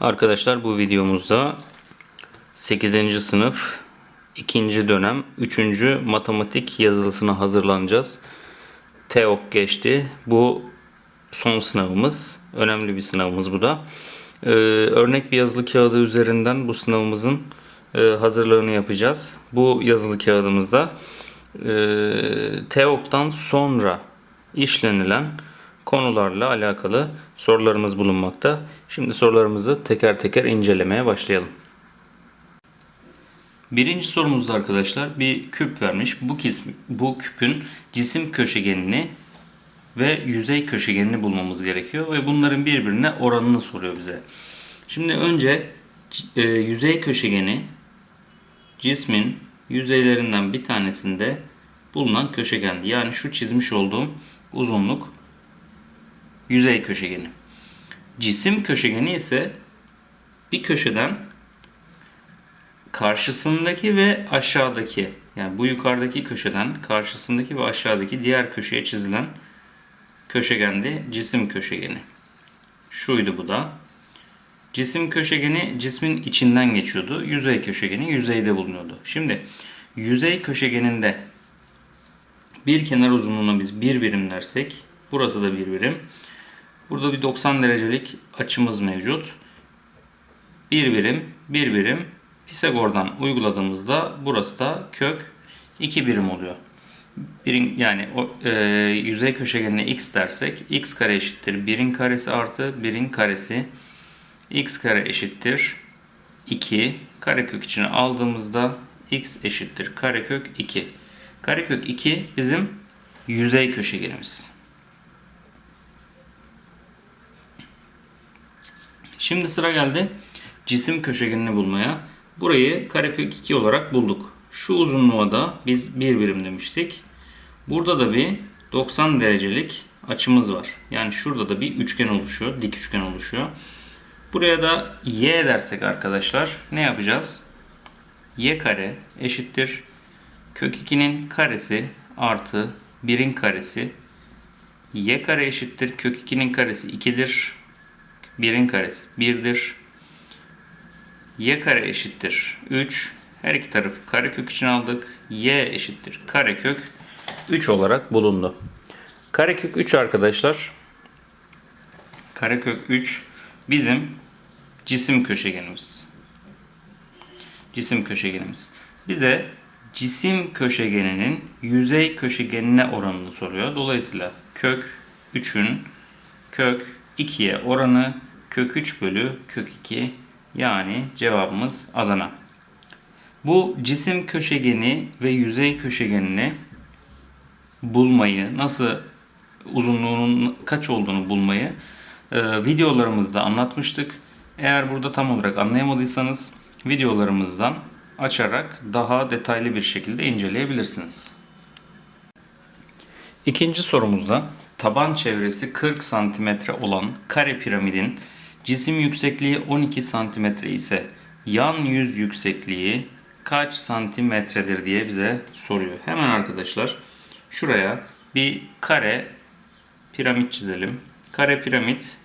Arkadaşlar bu videomuzda 8. sınıf 2. dönem 3. matematik yazılısına hazırlanacağız. TEOK geçti. Bu son sınavımız. Önemli bir sınavımız bu da. Ee, örnek bir yazılı kağıdı üzerinden bu sınavımızın e, hazırlığını yapacağız. Bu yazılı kağıdımızda e, TEOK'tan sonra işlenilen konularla alakalı sorularımız bulunmakta. Şimdi sorularımızı teker teker incelemeye başlayalım. Birinci sorumuzda arkadaşlar bir küp vermiş. Bu kism, bu küpün cisim köşegenini ve yüzey köşegenini bulmamız gerekiyor ve bunların birbirine oranını soruyor bize. Şimdi önce e, yüzey köşegeni cismin yüzeylerinden bir tanesinde bulunan köşegendi. Yani şu çizmiş olduğum uzunluk yüzey köşegeni. Cisim köşegeni ise bir köşeden karşısındaki ve aşağıdaki yani bu yukarıdaki köşeden karşısındaki ve aşağıdaki diğer köşeye çizilen köşegendi cisim köşegeni. Şuydu bu da. Cisim köşegeni cismin içinden geçiyordu. Yüzey köşegeni yüzeyde bulunuyordu. Şimdi yüzey köşegeninde bir kenar uzunluğuna biz bir birim dersek burası da bir birim. Burada bir 90 derecelik açımız mevcut. Bir birim, bir birim. Pisagor'dan uyguladığımızda burası da kök 2 birim oluyor. Birin, yani o, e, yüzey köşegenine x dersek x kare eşittir 1'in karesi artı 1'in karesi x kare eşittir 2 karekök içine aldığımızda x eşittir karekök 2. Karekök 2 bizim yüzey köşegenimiz. Şimdi sıra geldi cisim köşegenini bulmaya. Burayı karekök 2 olarak bulduk. Şu uzunluğa da biz 1 birim demiştik. Burada da bir 90 derecelik açımız var. Yani şurada da bir üçgen oluşuyor. Dik üçgen oluşuyor. Buraya da y dersek arkadaşlar ne yapacağız? y kare eşittir kök 2'nin karesi artı 1'in karesi y kare eşittir kök 2'nin karesi 2'dir. 1'in karesi 1'dir. y kare eşittir 3. Her iki tarafı karekök için aldık. y eşittir karekök 3 olarak bulundu. Karekök 3 arkadaşlar. Karekök 3 bizim cisim köşegenimiz. Cisim köşegenimiz. Bize cisim köşegeninin yüzey köşegenine oranını soruyor. Dolayısıyla kök 3'ün kök 2'ye oranı kök 3 bölü kök 2 yani cevabımız Adana. Bu cisim köşegeni ve yüzey köşegenini bulmayı, nasıl uzunluğunun kaç olduğunu bulmayı e, videolarımızda anlatmıştık. Eğer burada tam olarak anlayamadıysanız videolarımızdan açarak daha detaylı bir şekilde inceleyebilirsiniz. İkinci sorumuzda taban çevresi 40 cm olan kare piramidin cisim yüksekliği 12 cm ise yan yüz yüksekliği kaç santimetredir diye bize soruyor. Hemen arkadaşlar şuraya bir kare piramit çizelim. Kare piramit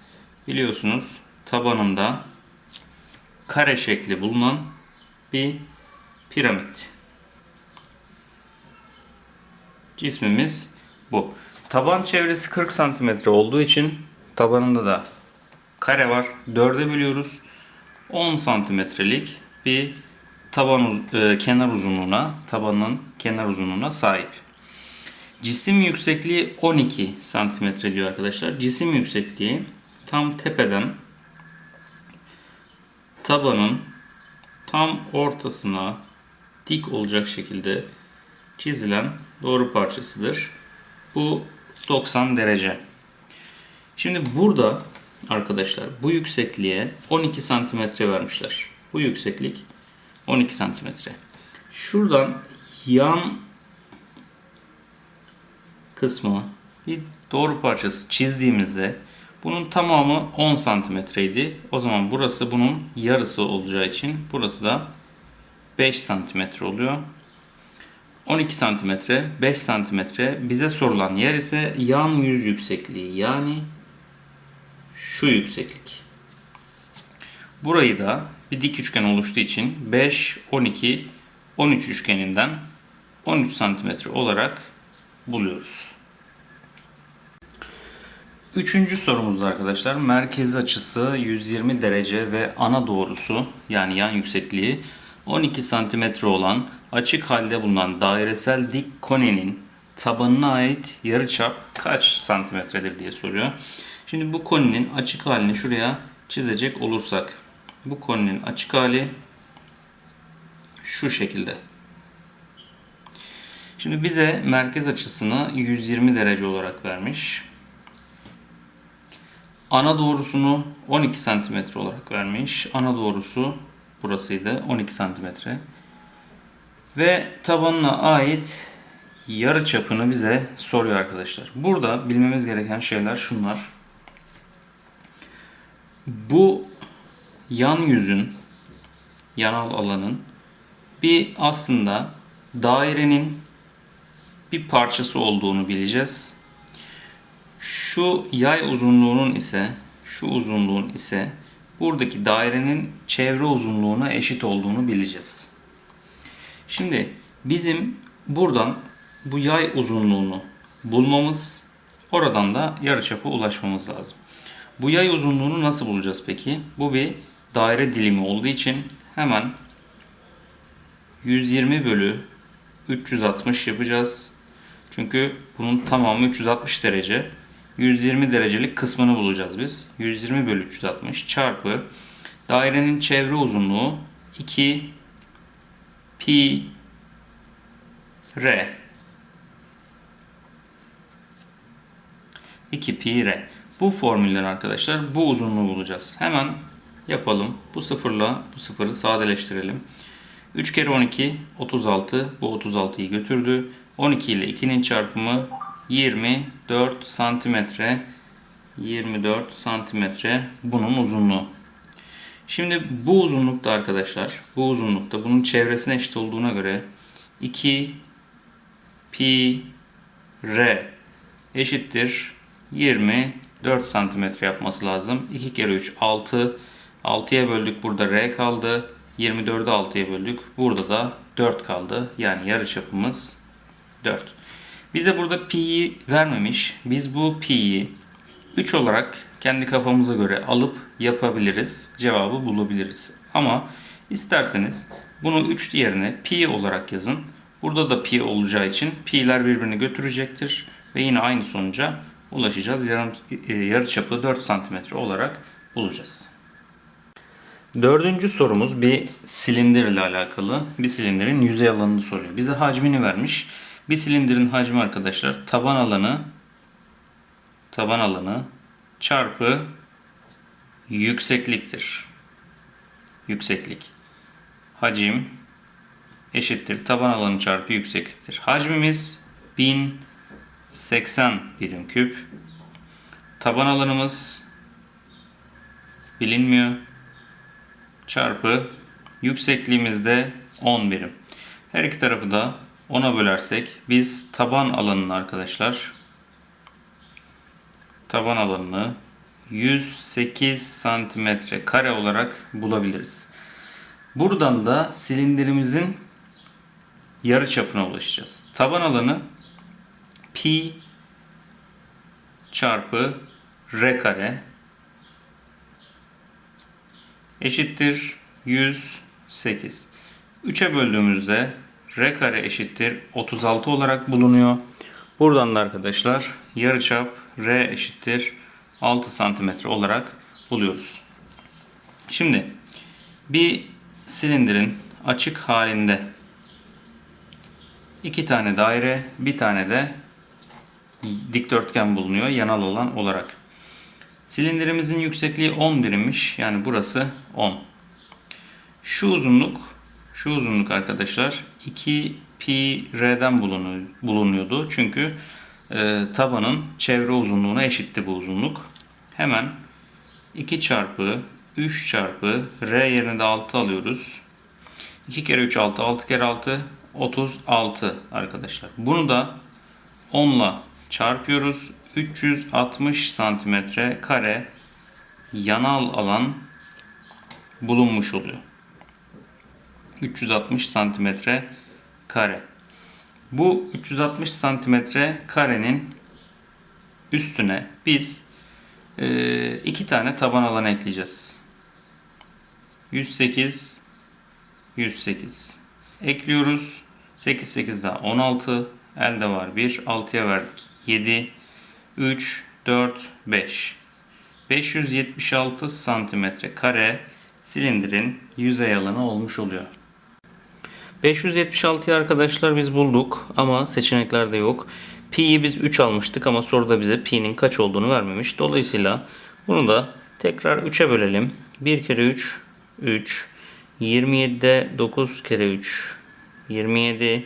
biliyorsunuz tabanında kare şekli bulunan bir piramit. Cismimiz bu. Taban çevresi 40 cm olduğu için tabanında da kare var. 4'e bölüyoruz. 10 santimetrelik bir taban uz- e, kenar uzunluğuna, tabanın kenar uzunluğuna sahip. Cisim yüksekliği 12 santimetre diyor arkadaşlar. Cisim yüksekliği tam tepeden tabanın tam ortasına dik olacak şekilde çizilen doğru parçasıdır. Bu 90 derece. Şimdi burada arkadaşlar bu yüksekliğe 12 santimetre vermişler. Bu yükseklik 12 santimetre. Şuradan yan kısmı bir doğru parçası çizdiğimizde bunun tamamı 10 santimetreydi. O zaman burası bunun yarısı olacağı için burası da 5 santimetre oluyor. 12 santimetre, 5 santimetre bize sorulan yer ise yan yüz yüksekliği yani şu yükseklik. Burayı da bir dik üçgen oluştuğu için 5, 12, 13 üçgeninden 13 santimetre olarak buluyoruz. Üçüncü sorumuzda arkadaşlar merkez açısı 120 derece ve ana doğrusu yani yan yüksekliği 12 santimetre olan açık halde bulunan dairesel dik konenin tabanına ait yarıçap kaç santimetredir diye soruyor. Şimdi bu koninin açık halini şuraya çizecek olursak bu koninin açık hali şu şekilde. Şimdi bize merkez açısını 120 derece olarak vermiş. Ana doğrusunu 12 santimetre olarak vermiş. Ana doğrusu burasıydı 12 santimetre. Ve tabanına ait yarı çapını bize soruyor arkadaşlar. Burada bilmemiz gereken şeyler şunlar. Bu yan yüzün, yanal alanın bir aslında dairenin bir parçası olduğunu bileceğiz. Şu yay uzunluğunun ise şu uzunluğun ise buradaki dairenin çevre uzunluğuna eşit olduğunu bileceğiz. Şimdi bizim buradan bu yay uzunluğunu bulmamız, oradan da yarıçapı ulaşmamız lazım. Bu yay uzunluğunu nasıl bulacağız peki? Bu bir daire dilimi olduğu için hemen 120 bölü 360 yapacağız. Çünkü bunun tamamı 360 derece. 120 derecelik kısmını bulacağız biz. 120 bölü 360 çarpı dairenin çevre uzunluğu 2 pi r 2 pi r. Bu formülden arkadaşlar bu uzunluğu bulacağız. Hemen yapalım. Bu sıfırla bu sıfırı sadeleştirelim. 3 kere 12 36. Bu 36'yı götürdü. 12 ile 2'nin çarpımı 24 santimetre. 24 santimetre bunun uzunluğu. Şimdi bu uzunlukta arkadaşlar, bu uzunlukta bunun çevresine eşit olduğuna göre 2 pi r eşittir 24 santimetre yapması lazım. 2 kere 3 6. 6'ya böldük burada r kaldı. 24'ü 6'ya böldük. Burada da 4 kaldı. Yani yarıçapımız 4. Bize burada pi'yi vermemiş. Biz bu pi'yi 3 olarak kendi kafamıza göre alıp yapabiliriz. Cevabı bulabiliriz. Ama isterseniz bunu 3 yerine pi olarak yazın. Burada da pi olacağı için pi'ler birbirini götürecektir. Ve yine aynı sonuca ulaşacağız. Yarım, e, yarı çapı 4 cm olarak bulacağız. Dördüncü sorumuz bir silindir ile alakalı. Bir silindirin yüzey alanını soruyor. Bize hacmini vermiş. Bir silindirin hacmi arkadaşlar taban alanı taban alanı çarpı yüksekliktir. Yükseklik. Hacim eşittir taban alanı çarpı yüksekliktir. Hacmimiz 1080 birim küp. Taban alanımız bilinmiyor. Çarpı yüksekliğimiz de 10 birim. Her iki tarafı da 10'a bölersek biz taban alanını arkadaşlar taban alanını 108 santimetre kare olarak bulabiliriz. Buradan da silindirimizin yarı çapına ulaşacağız. Taban alanı pi çarpı r kare eşittir 108. 3'e böldüğümüzde r kare eşittir 36 olarak bulunuyor. Buradan da arkadaşlar yarıçap r eşittir 6 santimetre olarak buluyoruz. Şimdi bir silindirin açık halinde iki tane daire, bir tane de dikdörtgen bulunuyor yanal alan olarak. Silindirimizin yüksekliği 10 birimmiş. Yani burası 10. Şu uzunluk, şu uzunluk arkadaşlar 2 pi r'den bulunuyordu. Çünkü e, tabanın çevre uzunluğuna eşitti bu uzunluk. Hemen 2 çarpı 3 çarpı r yerine de 6 alıyoruz. 2 kere 3 6, 6 kere 6 36 arkadaşlar. Bunu da 10 ile çarpıyoruz. 360 santimetre kare yanal alan bulunmuş oluyor. 360 santimetre kare. Bu 360 santimetre karenin üstüne biz e, iki tane taban alanı ekleyeceğiz. 108 108 ekliyoruz. 8 8 daha 16 elde var 1 6'ya verdik 7 3 4 5 576 santimetre kare silindirin yüzey alanı olmuş oluyor. 576'yı arkadaşlar biz bulduk ama seçeneklerde yok. Pi'yi biz 3 almıştık ama soruda bize pi'nin kaç olduğunu vermemiş. Dolayısıyla bunu da tekrar 3'e bölelim. 1 kere 3 3 27'de 9 kere 3 27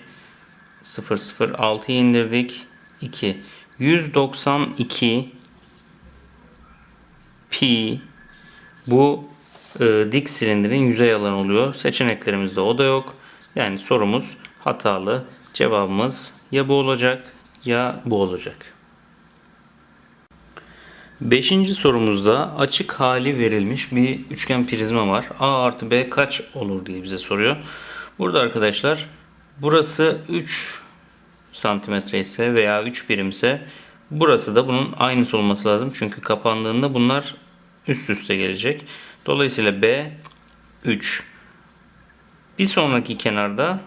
0 0 6'yı indirdik 2 192 pi bu e, dik silindirin yüzey alanı oluyor. Seçeneklerimizde o da yok. Yani sorumuz hatalı. Cevabımız ya bu olacak ya bu olacak. Beşinci sorumuzda açık hali verilmiş bir üçgen prizma var. A artı B kaç olur diye bize soruyor. Burada arkadaşlar burası 3 santimetre ise veya 3 birimse burası da bunun aynısı olması lazım. Çünkü kapandığında bunlar üst üste gelecek. Dolayısıyla B 3. Bir sonraki kenarda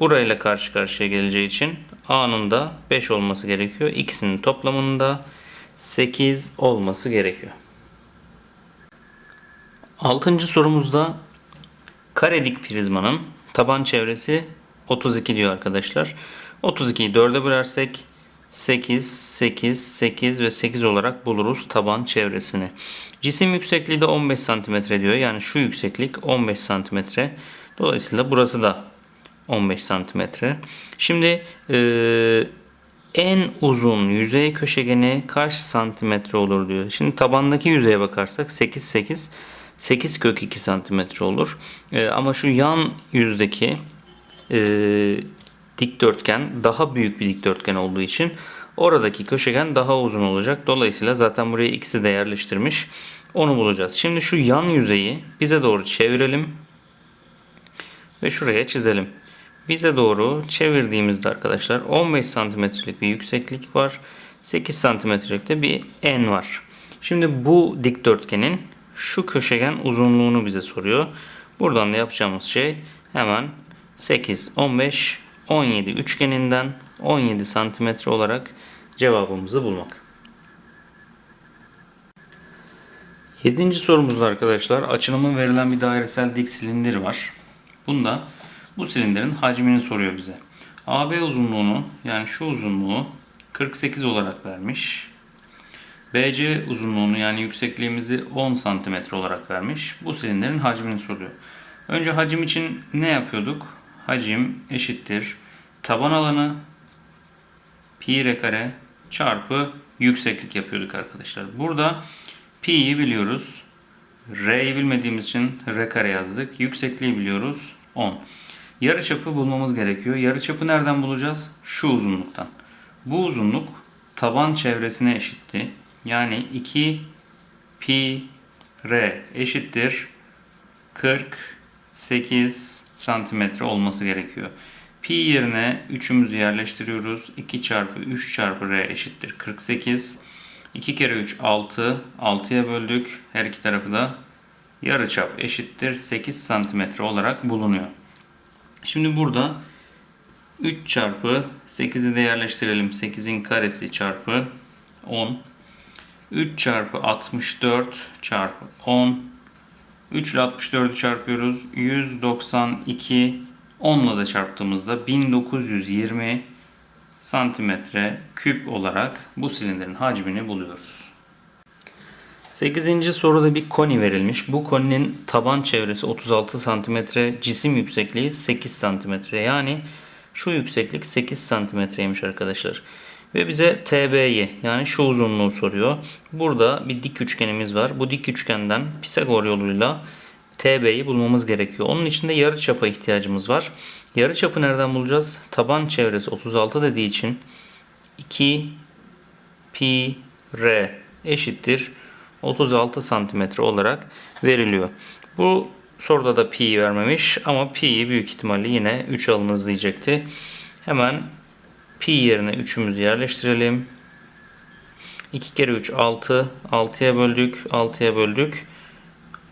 burayla karşı karşıya geleceği için A'nın da 5 olması gerekiyor. İkisinin toplamında 8 olması gerekiyor. Altıncı sorumuzda karedik prizmanın taban çevresi 32 diyor arkadaşlar. 32'yi 4'e bölersek 8, 8, 8 ve 8 olarak buluruz taban çevresini. Cisim yüksekliği de 15 cm diyor. Yani şu yükseklik 15 cm. Dolayısıyla burası da 15 cm. Şimdi e, en uzun yüzey köşegeni kaç santimetre olur diyor. Şimdi tabandaki yüzeye bakarsak 8 8 8 kök 2 santimetre olur. E, ama şu yan yüzdeki e, dikdörtgen daha büyük bir dikdörtgen olduğu için oradaki köşegen daha uzun olacak. Dolayısıyla zaten buraya ikisi de yerleştirmiş. Onu bulacağız. Şimdi şu yan yüzeyi bize doğru çevirelim. Ve şuraya çizelim. Bize doğru çevirdiğimizde arkadaşlar 15 santimetrelik bir yükseklik var. 8 santimetrelik de bir en var. Şimdi bu dikdörtgenin şu köşegen uzunluğunu bize soruyor. Buradan da yapacağımız şey hemen 8, 15, 17 üçgeninden 17 santimetre olarak cevabımızı bulmak. Yedinci sorumuzda arkadaşlar açılımı verilen bir dairesel dik silindir var. Bunda bu silindirin hacmini soruyor bize. AB uzunluğunu yani şu uzunluğu 48 olarak vermiş. BC uzunluğunu yani yüksekliğimizi 10 cm olarak vermiş. Bu silindirin hacmini soruyor. Önce hacim için ne yapıyorduk? Hacim eşittir. Taban alanı pi r kare çarpı yükseklik yapıyorduk arkadaşlar. Burada pi'yi biliyoruz. R'yi bilmediğimiz için r kare yazdık. Yüksekliği biliyoruz 10. Yarıçapı bulmamız gerekiyor. Yarıçapı nereden bulacağız? Şu uzunluktan. Bu uzunluk taban çevresine eşitti. Yani 2 pi r eşittir 48 santimetre olması gerekiyor. Pi yerine 3'ümüzü yerleştiriyoruz. 2 çarpı 3 çarpı r eşittir 48. 2 kere 3 6. 6'ya böldük. Her iki tarafı da yarıçap eşittir 8 santimetre olarak bulunuyor. Şimdi burada 3 çarpı 8'i de yerleştirelim. 8'in karesi çarpı 10. 3 çarpı 64 çarpı 10. 3 ile 64'ü çarpıyoruz. 192 10 ile de çarptığımızda 1920 santimetre küp olarak bu silindirin hacmini buluyoruz. 8. soruda bir koni verilmiş. Bu koninin taban çevresi 36 cm, cisim yüksekliği 8 cm. Yani şu yükseklik 8 cm'ymiş arkadaşlar. Ve bize TB'yi yani şu uzunluğu soruyor. Burada bir dik üçgenimiz var. Bu dik üçgenden Pisagor yoluyla TB'yi bulmamız gerekiyor. Onun için de yarıçapa ihtiyacımız var. Yarıçapı nereden bulacağız? Taban çevresi 36 dediği için 2 pi r eşittir 36 santimetre olarak veriliyor. Bu Soruda da pi vermemiş ama pi'yi büyük ihtimalle yine 3 alınız diyecekti. Hemen pi yerine 3'ümüzü yerleştirelim. 2 kere 3 6. 6'ya böldük. 6'ya böldük.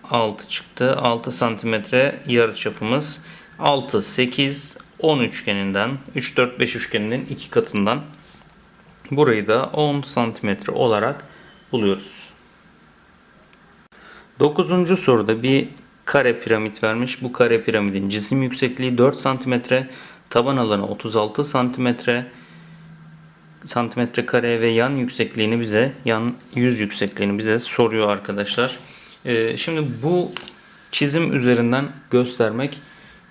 6 çıktı. 6 santimetre yarı çapımız. 6, 8, 10 üçgeninden 3, 4, 5 üçgeninin iki katından burayı da 10 santimetre olarak buluyoruz. 9. soruda bir kare piramit vermiş. Bu kare piramidin cisim yüksekliği 4 santimetre, taban alanı 36 santimetre, santimetre kare ve yan yüksekliğini bize, yan yüz yüksekliğini bize soruyor arkadaşlar. Ee, şimdi bu çizim üzerinden göstermek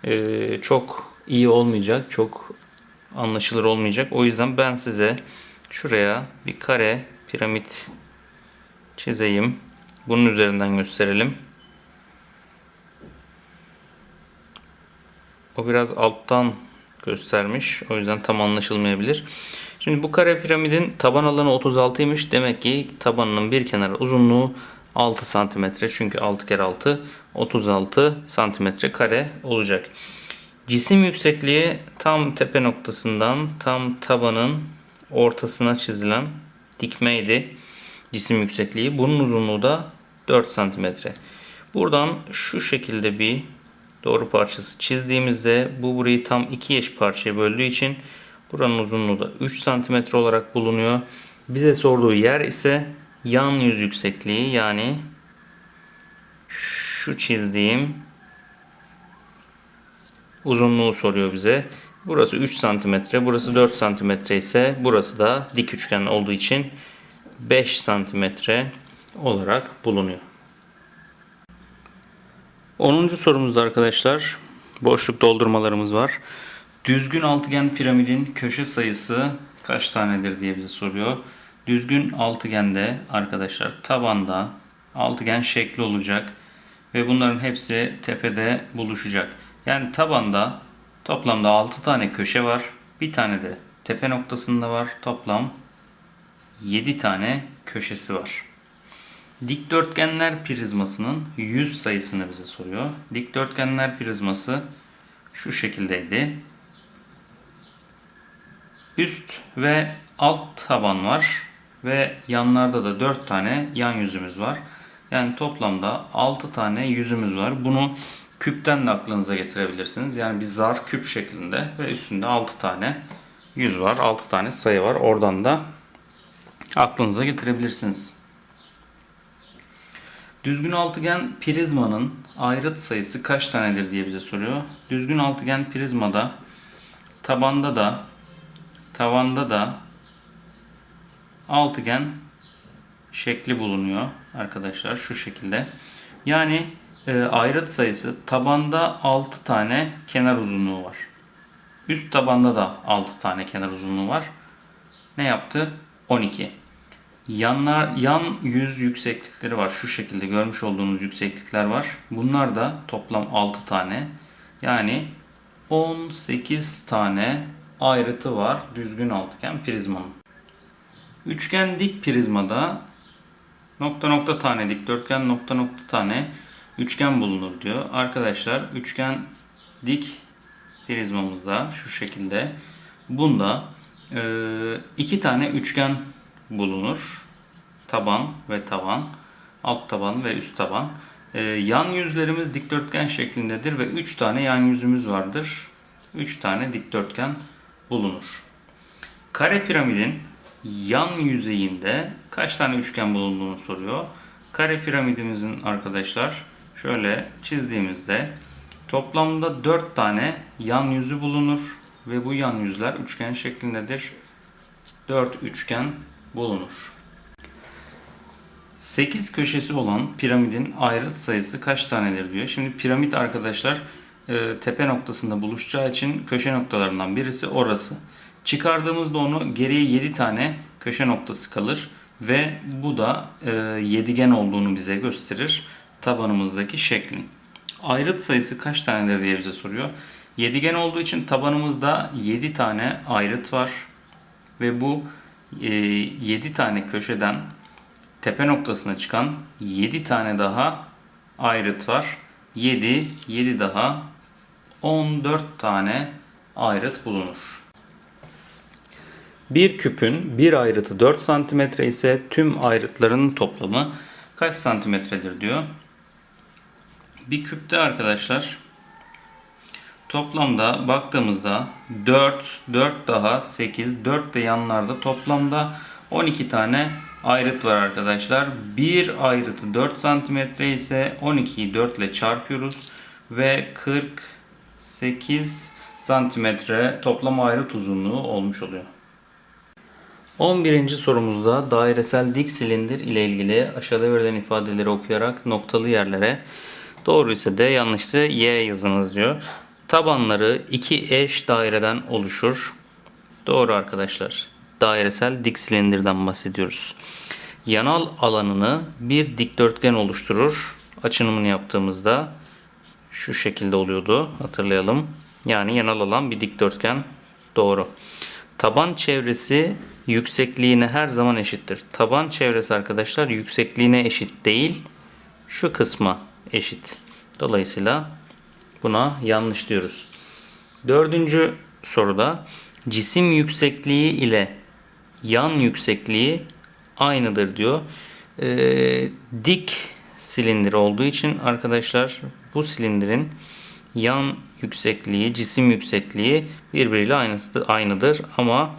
e, çok iyi olmayacak, çok anlaşılır olmayacak. O yüzden ben size şuraya bir kare piramit çizeyim. Bunun üzerinden gösterelim. O biraz alttan göstermiş. O yüzden tam anlaşılmayabilir. Şimdi bu kare piramidin taban alanı 36'ymış. Demek ki tabanının bir kenarı uzunluğu 6 santimetre. Çünkü 6 kere 6 36 santimetre kare olacak. Cisim yüksekliği tam tepe noktasından tam tabanın ortasına çizilen dikmeydi. Cisim yüksekliği. Bunun uzunluğu da 4 santimetre. Buradan şu şekilde bir doğru parçası çizdiğimizde bu burayı tam iki eş parçaya böldüğü için buranın uzunluğu da 3 santimetre olarak bulunuyor. Bize sorduğu yer ise yan yüz yüksekliği yani şu çizdiğim uzunluğu soruyor bize. Burası 3 santimetre, burası 4 santimetre ise burası da dik üçgen olduğu için 5 santimetre olarak bulunuyor. 10. sorumuzda arkadaşlar boşluk doldurmalarımız var. Düzgün altıgen piramidin köşe sayısı kaç tanedir diye bize soruyor. Düzgün altıgende arkadaşlar tabanda altıgen şekli olacak ve bunların hepsi tepede buluşacak. Yani tabanda toplamda 6 tane köşe var. Bir tane de tepe noktasında var. Toplam 7 tane köşesi var. Dikdörtgenler prizmasının yüz sayısını bize soruyor. Dikdörtgenler prizması şu şekildeydi. Üst ve alt taban var ve yanlarda da 4 tane yan yüzümüz var. Yani toplamda 6 tane yüzümüz var. Bunu küpten de aklınıza getirebilirsiniz. Yani bir zar küp şeklinde ve üstünde 6 tane yüz var. 6 tane sayı var. Oradan da aklınıza getirebilirsiniz. Düzgün altıgen prizmanın ayrıt sayısı kaç tanedir diye bize soruyor. Düzgün altıgen prizmada tabanda da tavanda da altıgen şekli bulunuyor arkadaşlar şu şekilde. Yani e, ayrıt sayısı tabanda 6 tane kenar uzunluğu var. Üst tabanda da 6 tane kenar uzunluğu var. Ne yaptı? 12. Yanlar yan yüz yükseklikleri var. Şu şekilde görmüş olduğunuz yükseklikler var. Bunlar da toplam 6 tane. Yani 18 tane ayrıtı var düzgün altıgen prizmanın. Üçgen dik prizmada nokta nokta tane dikdörtgen nokta nokta tane üçgen bulunur diyor. Arkadaşlar üçgen dik prizmamızda şu şekilde. Bunda iki tane üçgen bulunur. Taban ve taban, alt taban ve üst taban. E, yan yüzlerimiz dikdörtgen şeklindedir ve 3 tane yan yüzümüz vardır. 3 tane dikdörtgen bulunur. Kare piramidin yan yüzeyinde kaç tane üçgen bulunduğunu soruyor. Kare piramidimizin arkadaşlar şöyle çizdiğimizde toplamda 4 tane yan yüzü bulunur ve bu yan yüzler üçgen şeklindedir. 4 üçgen bulunur. 8 köşesi olan piramidin ayrıt sayısı kaç tanedir diyor. Şimdi piramit arkadaşlar e, tepe noktasında buluşacağı için köşe noktalarından birisi orası. Çıkardığımızda onu geriye 7 tane köşe noktası kalır ve bu da e, yedigen olduğunu bize gösterir tabanımızdaki şeklin. Ayrıt sayısı kaç tanedir diye bize soruyor. Yedigen olduğu için tabanımızda 7 tane ayrıt var ve bu 7 tane köşeden tepe noktasına çıkan 7 tane daha ayrıt var. 7, 7 daha 14 tane ayrıt bulunur. Bir küpün bir ayrıtı 4 cm ise tüm ayrıtlarının toplamı kaç santimetredir diyor. Bir küpte arkadaşlar toplamda baktığımızda 4, 4 daha 8, 4 de yanlarda toplamda 12 tane ayrıt var arkadaşlar. Bir ayrıtı 4 cm ise 12'yi 4 ile çarpıyoruz ve 48 santimetre toplam ayrıt uzunluğu olmuş oluyor. 11. sorumuzda dairesel dik silindir ile ilgili aşağıda verilen ifadeleri okuyarak noktalı yerlere doğru ise D yanlışsa Y yazınız diyor. Tabanları iki eş daireden oluşur. Doğru arkadaşlar. Dairesel dik silindirden bahsediyoruz. Yanal alanını bir dikdörtgen oluşturur. Açınımını yaptığımızda şu şekilde oluyordu. Hatırlayalım. Yani yanal alan bir dikdörtgen. Doğru. Taban çevresi yüksekliğine her zaman eşittir. Taban çevresi arkadaşlar yüksekliğine eşit değil. Şu kısma eşit. Dolayısıyla buna yanlış diyoruz. Dördüncü soruda cisim yüksekliği ile yan yüksekliği aynıdır diyor. Ee, dik silindir olduğu için arkadaşlar bu silindirin yan yüksekliği, cisim yüksekliği birbiriyle aynısı, aynıdır. Ama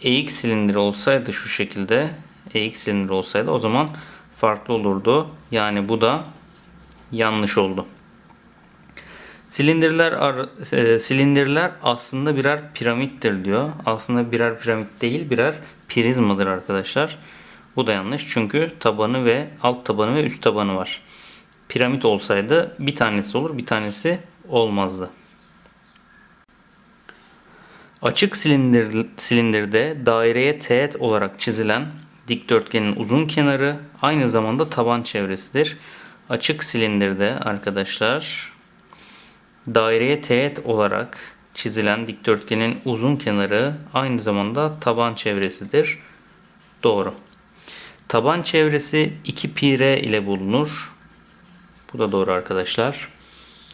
eğik silindir olsaydı şu şekilde eğik silindir olsaydı o zaman farklı olurdu. Yani bu da yanlış oldu. Silindirler ar- e, silindirler aslında birer piramittir diyor. Aslında birer piramit değil, birer prizmadır arkadaşlar. Bu da yanlış çünkü tabanı ve alt tabanı ve üst tabanı var. Piramit olsaydı bir tanesi olur, bir tanesi olmazdı. Açık silindir, silindirde daireye teğet olarak çizilen dikdörtgenin uzun kenarı aynı zamanda taban çevresidir. Açık silindirde arkadaşlar daireye teğet olarak çizilen dikdörtgenin uzun kenarı aynı zamanda taban çevresidir. Doğru. Taban çevresi 2 pi r ile bulunur. Bu da doğru arkadaşlar.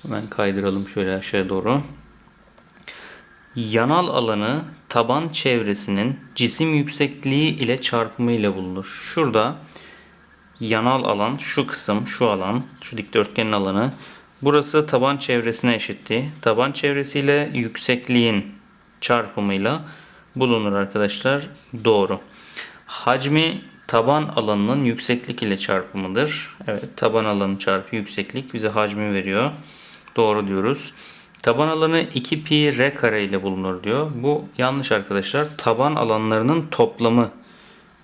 Hemen kaydıralım şöyle aşağıya doğru. Yanal alanı taban çevresinin cisim yüksekliği ile çarpımı ile bulunur. Şurada yanal alan şu kısım şu alan şu dikdörtgenin alanı burası taban çevresine eşitti. Taban çevresiyle yüksekliğin çarpımıyla bulunur arkadaşlar. Doğru. Hacmi taban alanının yükseklik ile çarpımıdır. Evet taban alanı çarpı yükseklik bize hacmi veriyor. Doğru diyoruz. Taban alanı 2 pi r kare ile bulunur diyor. Bu yanlış arkadaşlar. Taban alanlarının toplamı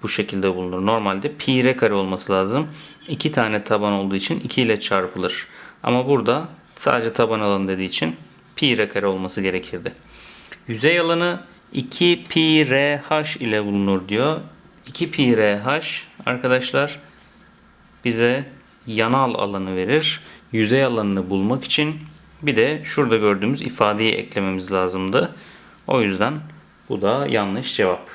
bu şekilde bulunur. Normalde pi r kare olması lazım. 2 tane taban olduğu için 2 ile çarpılır. Ama burada sadece taban alanı dediği için pi r kare olması gerekirdi. Yüzey alanı 2 pi r h ile bulunur diyor. 2 pi r h arkadaşlar bize yanal alanı verir. Yüzey alanını bulmak için bir de şurada gördüğümüz ifadeyi eklememiz lazımdı. O yüzden bu da yanlış cevap.